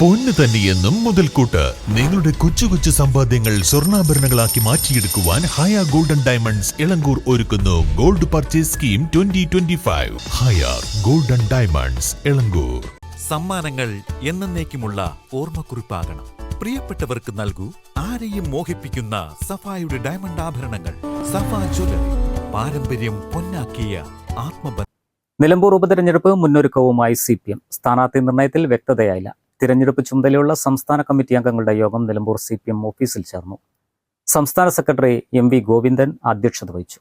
പൊന്ന് തന്നെയെന്നും മുതൽക്കൂട്ട്. നിങ്ങളുടെ കൊച്ചു കൊച്ചു സമ്പാദ്യങ്ങൾ സ്വർണാഭരണങ്ങളാക്കി മാറ്റിയെടുക്കുവാൻ ഹയ ഗോൾഡൻ ഡയമണ്ട്സ് ഇളങ്കൂർ ഒരുക്കുന്നു. Gold purchase scheme twenty twenty five ഹയ ഗോൾഡൻ ഡയമണ്ട്സ് ഇളങ്കൂർ. സമ്മാനങ്ങൾ എന്നേക്കുമുള്ള ഓർമ്മക്കുറിപ്പാകണം. പ്രിയപ്പെട്ടവർക്ക് നൽകൂ ആരെയും മോഹിപ്പിക്കുന്ന സഫായുടെ ഡയമണ്ട് ആഭരണങ്ങൾ. സഫാ ജ്വല്ലറി പാരമ്പര്യം പൊന്നാക്കിയ ആത്മബന്ധം നിലമ്പൂർ ഉപതെരഞ്ഞെടുപ്പ് മുന്നൊരുക്കവുമായി സി പി എം. സ്ഥാനാർത്ഥി നിർണയത്തിൽ വ്യക്തതയായില്ല. തിരഞ്ഞെടുപ്പ് ചുമതലയുള്ള സംസ്ഥാന കമ്മിറ്റി അംഗങ്ങളുടെ യോഗം നിലമ്പൂർ സി ഓഫീസിൽ ചേർന്നു. സംസ്ഥാന സെക്രട്ടറി എം വി ഗോവിന്ദൻ അധ്യക്ഷത വഹിച്ചു.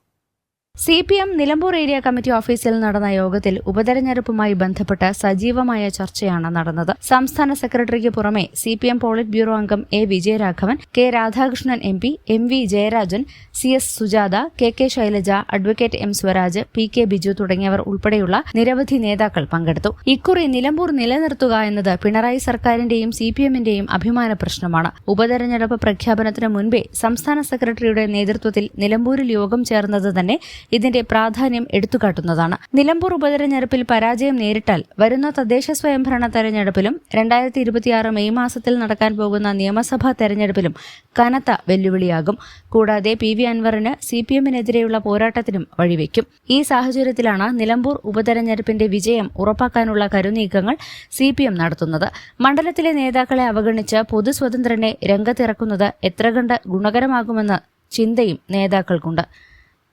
C P M Nilambur area committee ഓഫീസിൽ നടന്ന യോഗത്തിൽ ഉപതെരഞ്ഞെടുപ്പുമായി ബന്ധപ്പെട്ട് സജീവമായ ചർച്ചയാണ് നടന്നത്. സംസ്ഥാന സെക്രട്ടറിക്ക് പുറമെ C P M polit bureau അംഗം A Vijayaraghavan K Radhakrishnan M P M V Jayarajan C S Sujatha K K Shailaja advocate M Swaraj P K Biju തുടങ്ങിയവർ ഉൾപ്പെടെയുള്ള നിരവധി നേതാക്കൾ പങ്കെടുത്തു. ഇക്കുറി നിലമ്പൂർ നിലനിർത്തുക എന്നത് പിണറായി സർക്കാരിന്റെയും സി പി എമ്മിന്റെയും അഭിമാന പ്രശ്നമാണ്. ഉപതെരഞ്ഞെടുപ്പ് പ്രഖ്യാപനത്തിന് മുൻപേ സംസ്ഥാന സെക്രട്ടറിയുടെ നേതൃത്വത്തിൽ നിലമ്പൂരിൽ യോഗം ചേർന്നത് തന്നെ ഇതിന്റെ പ്രാധാന്യം എടുത്തുകാട്ടുന്നതാണ്. നിലമ്പൂർ ഉപതെരഞ്ഞെടുപ്പിൽ പരാജയം നേരിട്ടാൽ വരുന്ന തദ്ദേശ സ്വയംഭരണ തെരഞ്ഞെടുപ്പിലും രണ്ടായിരത്തി ഇരുപത്തിയാറ് മെയ് മാസത്തിൽ നടക്കാൻ പോകുന്ന നിയമസഭാ തെരഞ്ഞെടുപ്പിലും കനത്ത വെല്ലുവിളിയാകും. കൂടാതെ പി വി അൻവറിന് സി പി എമ്മിനെതിരെയുള്ള പോരാട്ടത്തിനും വഴിവെക്കും. ഈ സാഹചര്യത്തിലാണ് നിലമ്പൂർ ഉപതെരഞ്ഞെടുപ്പിന്റെ വിജയം ഉറപ്പാക്കാനുള്ള കരുനീക്കങ്ങൾ സി പി എം നടത്തുന്നത്. മണ്ഡലത്തിലെ നേതാക്കളെ അവഗണിച്ച് പൊതുസ്വതന്ത്രനെ രംഗത്തിറക്കുന്നത് എത്ര കണ്ട് ഗുണകരമാകുമെന്ന ചിന്തയും നേതാക്കൾക്കുണ്ട്.